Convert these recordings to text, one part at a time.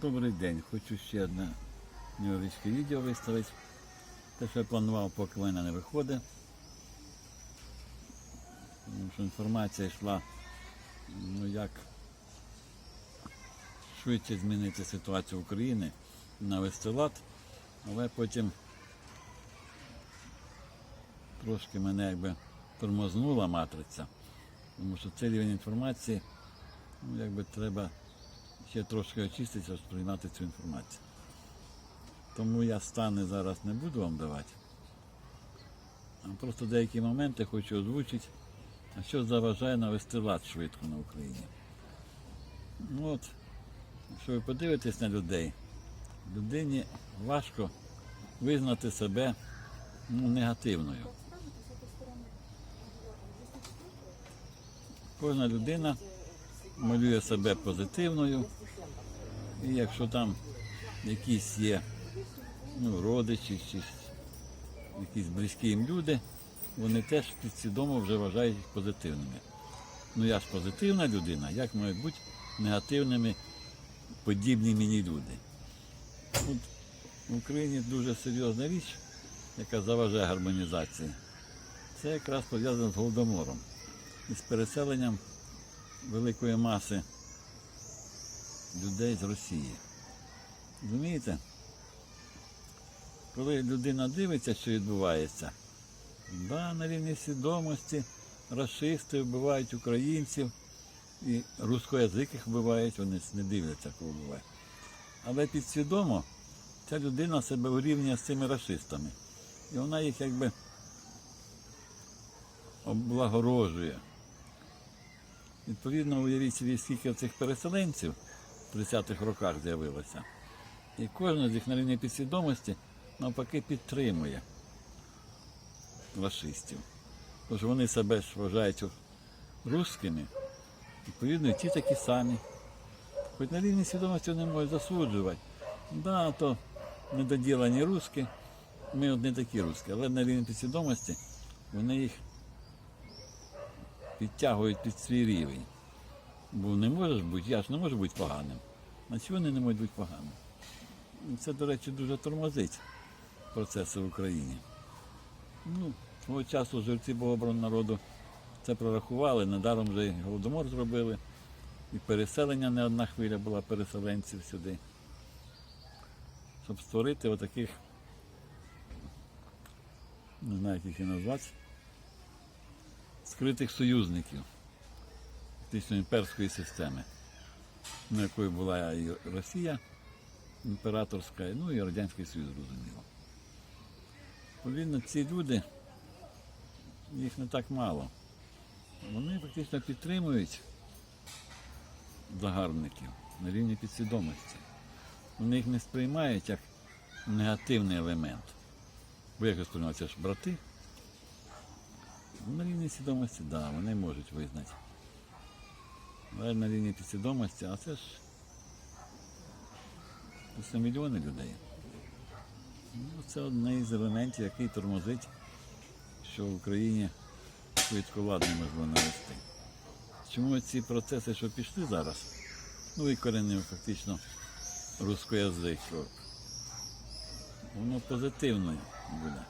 Добрий день. Хочу ще одне невеличке відео виставити. Те, що я планував, поки в мене не виходить. Тому що інформація йшла, ну як швидше змінити ситуацію в Україні, навести лад, але потім трошки мене якби тормознула матриця. Тому що цей рівень інформації, ну якби треба ще трошки очиститися, сприймати цю інформацію. Тому я стани зараз не буду вам давати. А просто деякі моменти хочу озвучити, а що заважає навести лад швидко на Україні. Ну от, якщо ви подивитесь на людей, людині важко визнати себе ну, негативною. Кожна людина малює себе позитивною, і якщо там якісь є ну, родичі чи якісь близькі їм люди, вони теж підсвідомо вже вважають їх позитивними. Ну я ж позитивна людина, як мають бути негативними подібні мені люди. От в Україні дуже серйозна річ, яка заважає гармонізації. Це якраз пов'язано з голодомором і з переселенням великої маси людей з Росії. Розумієте? Коли людина дивиться, що відбувається, да, на рівні свідомості расисти вбивають українців і рускоязиких вбивають, вони не дивляться, кого вбивають. Але підсвідомо ця людина себе урівнює з цими расистами. І вона їх якби облагорожує. Відповідно, уявіть собі, скільки цих переселенців в 30-х роках з'явилося. І кожен з їх на рівні підсвідомості навпаки підтримує расистів. Тож вони себе ж вважають русскими, відповідно, і ті такі самі. Хоч на рівні свідомості вони можуть засуджувати. Да, то недоділені русські, ми от не такі русські, але на рівні підсвідомості вони їх підтягують під свій рівень. Бо не можеш бути, я ж не можу бути поганим. А чого вони не можуть бути поганим? Це, до речі, дуже тормозить процеси в Україні. Ну, свого часу жерці Богобран народу це прорахували, недаром вже і голодомор зробили, і переселення не одна хвиля була переселенців сюди. Щоб створити отаких, не знаю, як їх і назвати, скритих союзників імперської системи, ну, якою була і Росія імператорська, ну і Радянський Союз, зрозуміло. Повільно ці люди, їх не так мало. Вони фактично підтримують загарбників на рівні підсвідомості. Вони їх не сприймають як негативний елемент. Бо як це ж брати. Ну, На рівні свідомості, так, да, вони можуть визнати. Але на рівні підсвідомості, а це ж це мільйони людей. Ну, це одне із елементів, який тормозить, що в Україні швидко владу неможливо навести. Чому ці процеси, що пішли зараз, ну викоренив фактично рускоязичок, воно позитивно буде.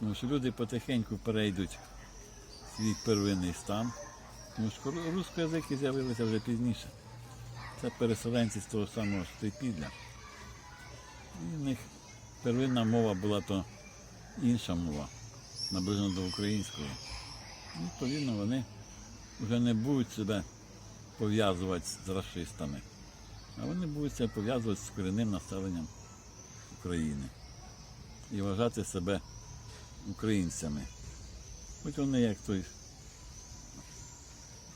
Тому що люди потихеньку перейдуть свій первинний стан. Тому що рускоязики з'явилися вже пізніше. Це переселенці з того самого Штипіля. І в них первинна мова була то інша мова, наближена до української. Відповідно, вони вже не будуть себе пов'язувати з расистами, а вони будуть себе пов'язувати з корінним населенням України і вважати себе українцями. Хоч вони як той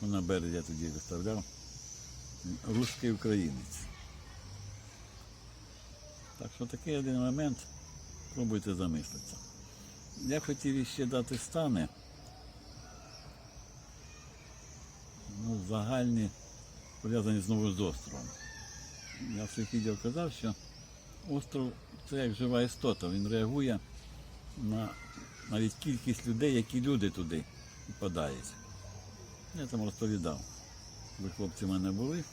Ну, на березі я тоді виставляв. Русський українець. Так що такий один момент, пробуйте замислитися. Я хотів ще дати стани. Ну, загальні, пов'язані знову з островом. Я в своїх відео казав, що остров це як жива істота, він реагує на навіть кількість людей, які люди туди впадають. Я там розповідав. Ви хлопці в мене були,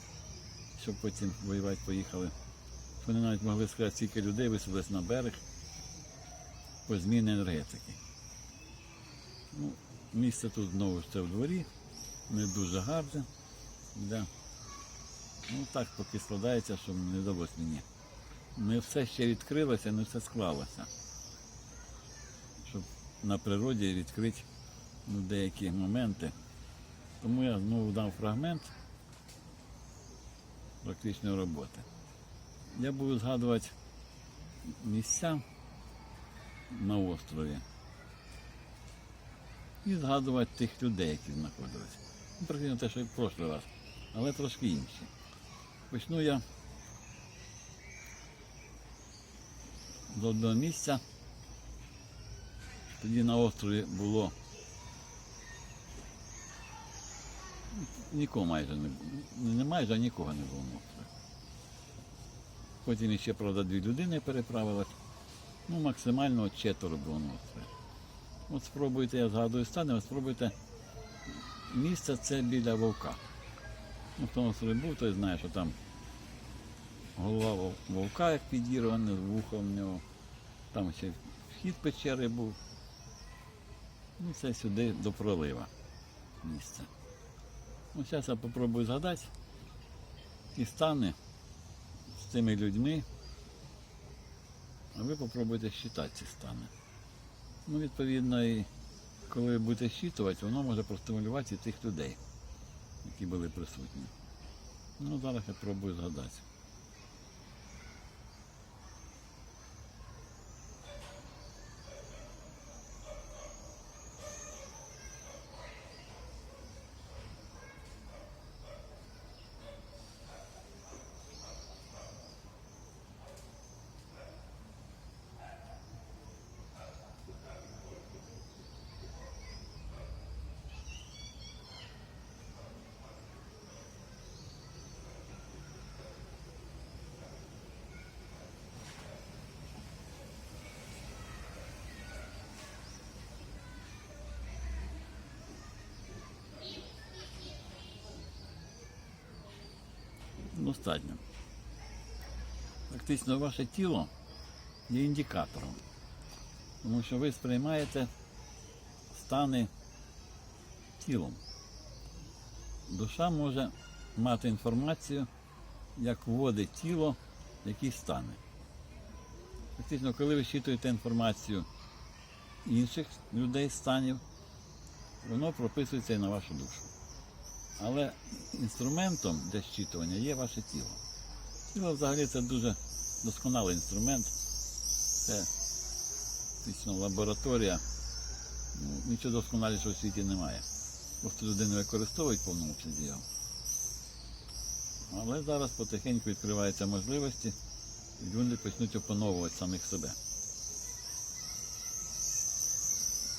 щоб потім воювати поїхали. Вони навіть могли сказати, скільки людей висадилось на берег по зміні енергетики. Ну, місце тут знову ж це в дворі, не дуже гарне. Да. Ну так поки складається, що не вдалося мені. Не все ще відкрилося, не все склалося. На природі відкрити ну, деякі моменти. Тому я знову дав фрагмент практичної роботи. Я буду згадувати місця на острові і згадувати тих людей, які знаходилися. Ну, практично те, що і в прошлий раз, але трошки інші. Почну я з одного місця. Тоді на острові було нікого майже не було. Не майже, а нікого не було на острові. Потім іще, правда, дві людини переправились. Ну, максимально четверо було на острові. От спробуйте, я згадую стане, от спробуйте. Місце це біля вовка. Ну, хто на острові був, той знає, що там голова вовка як підірвана, з вухом в нього. Там ще вхід печери був. Ну, це сюди до пролива місце. Ну, зараз я попробую згадати і стане з цими людьми. А ви попробуйте считати ці стани. Ну, відповідно, і коли ви будете щитувати, воно може простимулювати і тих людей, які були присутні. Ну, зараз я пробую згадати. Достатньо. Фактично ваше тіло є індикатором, тому що ви сприймаєте стани тілом. Душа може мати інформацію, як вводить тіло в якісь стани. Фактично, коли ви щитуєте інформацію інших людей станів, воно прописується і на вашу душу. Але інструментом для щитування є ваше тіло. Тіло взагалі це дуже досконалий інструмент. Це фактично лабораторія. Ну, нічого досконалішого в світі немає. Просто люди не використовують повному обсязі його. Але зараз потихеньку відкриваються можливості, і люди почнуть опановувати самих себе.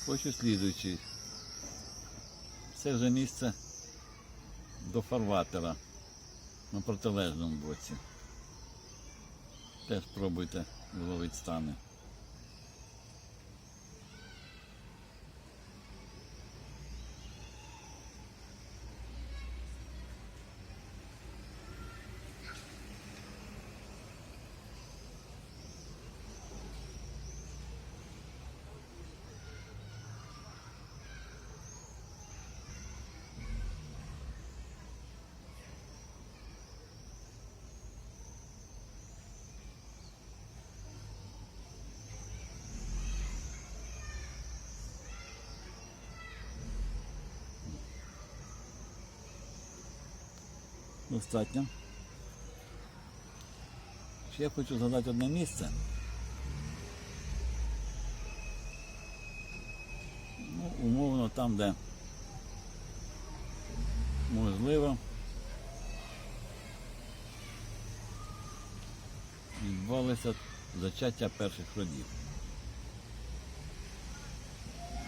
Хочу слідуючий. Це вже місце до фарватера на протилежному боці. Теж спробуйте зловити стани. Достатньо. Ще я хочу згадати одне місце. Ну, умовно там, де можливо відбувалося зачаття перших родів.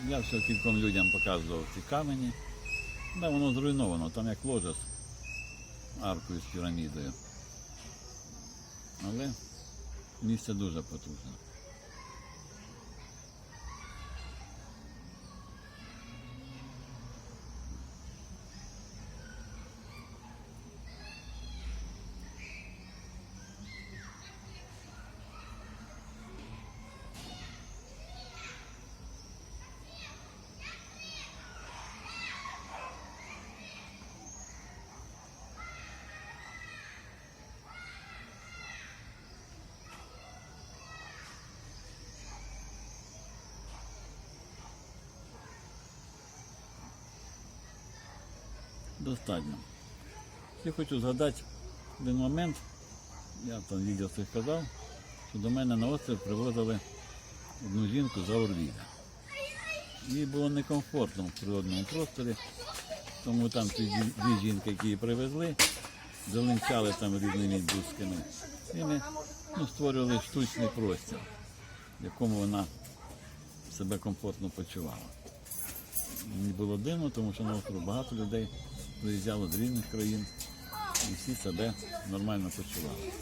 Я все кільком людям показував ці камені. Да, воно зруйновано, там як ложа з аркою з пірамідою. Але місце дуже потужне. Достатньо. Я хочу згадати один момент, я там відео це казав, що до мене на острів привозили одну жінку за Орвіда. Їй було некомфортно в природному просторі, тому там ці дві жінки, які її привезли, залинчали там різними дусками. І ми ну, створювали штучний простір, в якому вона себе комфортно почувала. Мені було дивно, тому що на остров багато людей приїжджало з різних країн і всі себе нормально почували.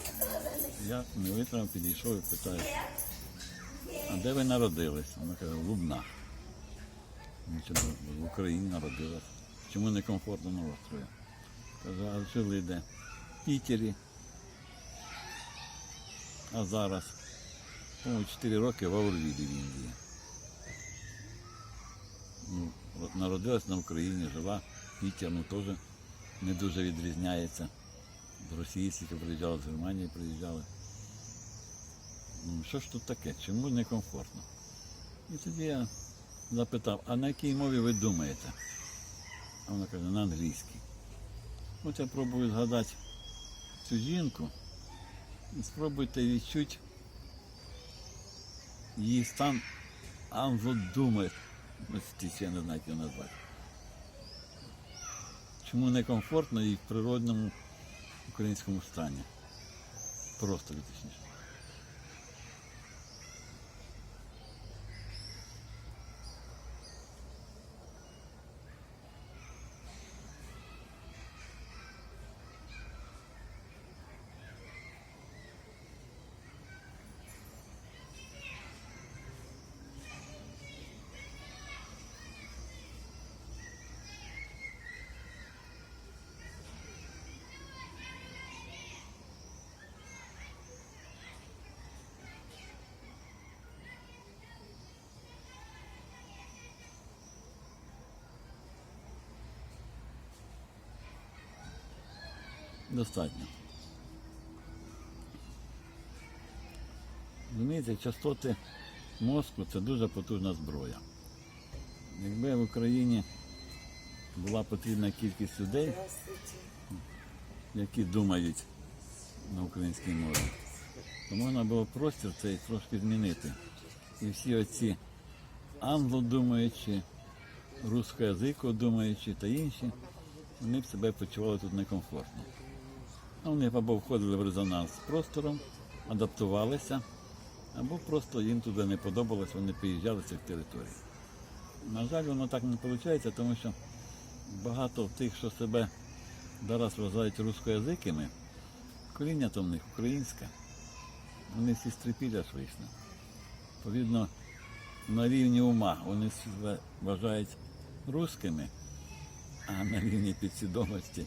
Я не витримав, підійшов і питаю, а де ви народились? Вона каже, в Лубнах. В Україні народилась. Чому не комфортно на острові? Каже, а жили де? В Пітері. А зараз, по-моєму, 4 роки в Аурвілі в Індії. Ну, народилась на Україні, жила Пітер, ну теж не дуже відрізняється. З російських приїжджали, з Германії приїжджали. Ну, що ж тут таке? Чому некомфортно? І тоді я запитав, а на якій мові ви думаєте? А вона каже, на англійській. От я пробую згадати цю жінку і спробуйте відчути її стан англодуми. Ось ті, я не знаю, як його назвати. Чому некомфортно і в природному українському стані? Просто точніше. Достатньо. Розумієте, частоти мозку це дуже потужна зброя. Якби в Україні була потрібна кількість людей, які думають на українській мові, то можна було простір цей трошки змінити. І всі оці англодумаючі, рускоязикодумаючі та інші, вони б себе почували тут некомфортно. А Вони або входили в резонанс з простором, адаптувалися, або просто їм туди не подобалось, вони приїжджали з цих територій. На жаль, воно так не виходить, тому що багато тих, що себе зараз вважають рускоязикими, коріння то в них українське. Вони всі стріпіля ж вийшли. Відповідно, на рівні ума вони себе вважають русскими, а на рівні підсвідомості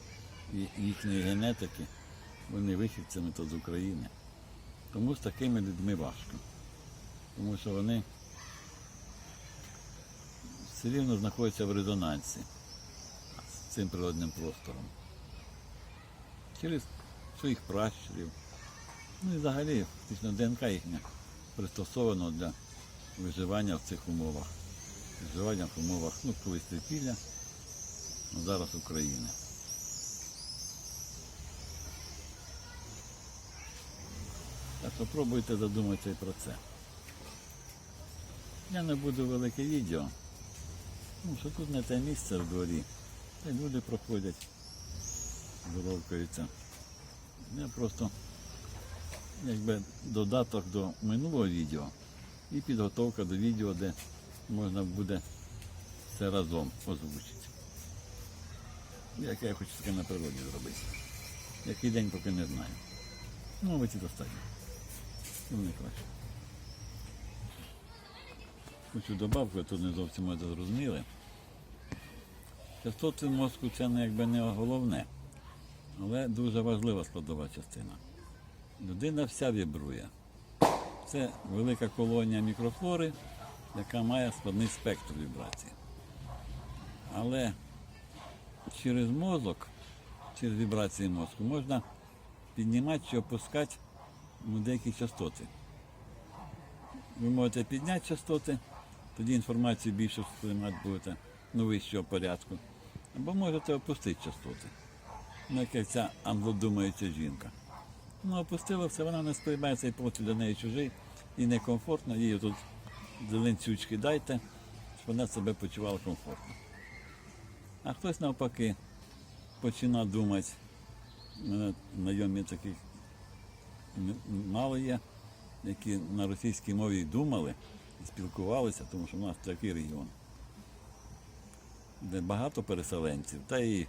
їхньої генетики вони вихідцями то з України. Тому з такими людьми важко. Тому що вони все рівно знаходяться в резонансі з цим природним простором. Через своїх пращурів. Ну і взагалі, фактично ДНК їхня пристосовано для виживання в цих умовах. Виживання в умовах, ну, колись Трипілля, а зараз України. Так що пробуйте задуматися і про це. Я не буду велике відео, тому що тут не те місце в дворі. Та й люди проходять, здоровкаються. Я просто якби додаток до минулого відео і підготовка до відео, де можна буде все разом озвучити. Як я хочу таке на природі зробити. Який день поки не знаю. Ну, мабуть, і достатньо. Ну, не краще. Хочу добавку, тут не зовсім це зрозуміли. Частоти мозку це не якби не головне, але дуже важлива складова частина. Людина вся вібрує. Це велика колонія мікрофлори, яка має складний спектр вібрацій. Але через мозок, через вібрації мозку можна піднімати чи опускати деякі частоти. Ви можете підняти частоти, тоді інформацію більше сприймати будете, ну, вищого порядку. Або можете опустити частоти. Як ця англодумаюча жінка. Ну, опустила все, вона не сприймає цей простір для неї чужий і некомфортно, їй тут зеленцючки дайте, щоб вона себе почувала комфортно. А хтось навпаки починає думати, мене знайомі таких мало є, які на російській мові думали і спілкувалися, тому що в нас такий регіон, де багато переселенців, та і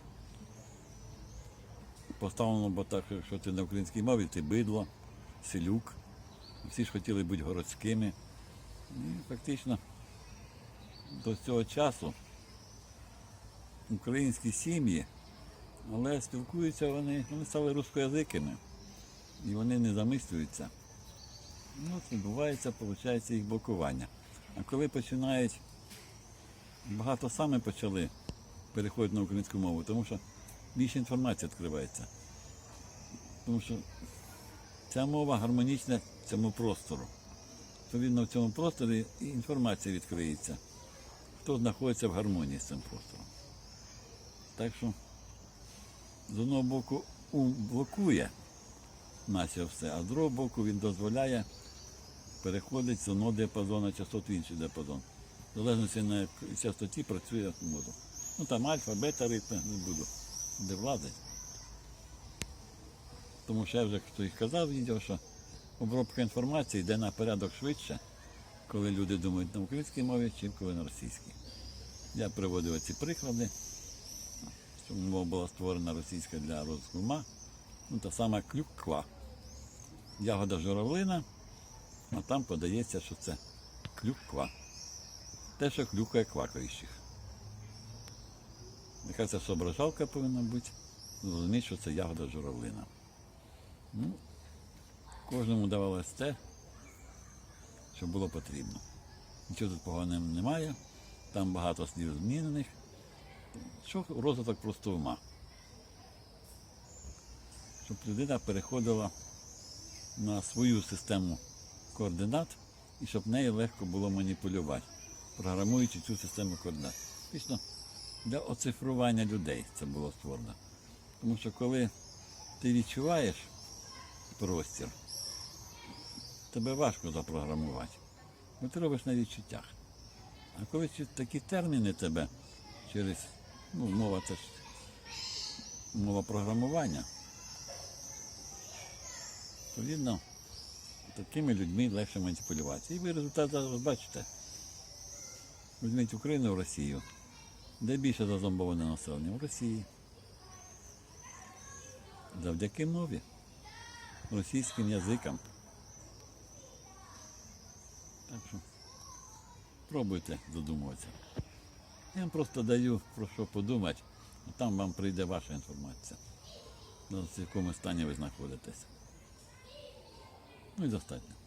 поставлено, бо так, якщо ти на українській мові, ти бидло, селюк. Всі ж хотіли бути городськими. І фактично до цього часу українські сім'ї, але спілкуються вони, вони стали рускоязикими. І вони не замислюються. Ну, відбувається, виходить, їх блокування. А коли починають, багато саме почали переходити на українську мову, тому що більше інформації відкривається. Тому що ця мова гармонічна цьому простору. Відповідно, в цьому просторі і інформація відкриється. Хто знаходиться в гармонії з цим простором. Так що, з одного боку, ум блокує наче все, а з другого боку він дозволяє переходити з одного діапазону частот в інший діапазон. В залежності на частоті працює мозок. Ну там альфа, бета ритми не буду, де влазить. Тому що я вже хтось казав відео, що обробка інформації йде на порядок швидше, коли люди думають на українській мові, чим коли на російській. Я приводив ці приклади, що мова була створена російська для розвитку. Ну, та сама клюква. Ягода журавлина, а там подається, що це клюква. Те, що клюкає квакаючих. Нехай це соображалка повинна бути, зрозуміти, що це ягода журавлина. Ну, кожному давалось те, що було потрібно. Нічого тут поганого немає, там багато слів змінених. Що розвиток просто ума. Щоб людина переходила на свою систему координат і щоб нею легко було маніпулювати, програмуючи цю систему координат. Фактично, для оцифрування людей це було створено. Тому що коли ти відчуваєш простір, тебе важко запрограмувати. Бо ти робиш на відчуттях. А коли такі терміни тебе через, ну, мова це ж мова програмування, відповідно, такими людьми легше маніпулювати. І ви результат зараз бачите. Візьміть Україну в Росію. Де більше зазомбоване населення? В Росії. Завдяки мові, російським язикам. Так що пробуйте задумуватися. Я вам просто даю про що подумати, а там вам прийде ваша інформація. В якому стані ви знаходитесь. Ну і достатньо.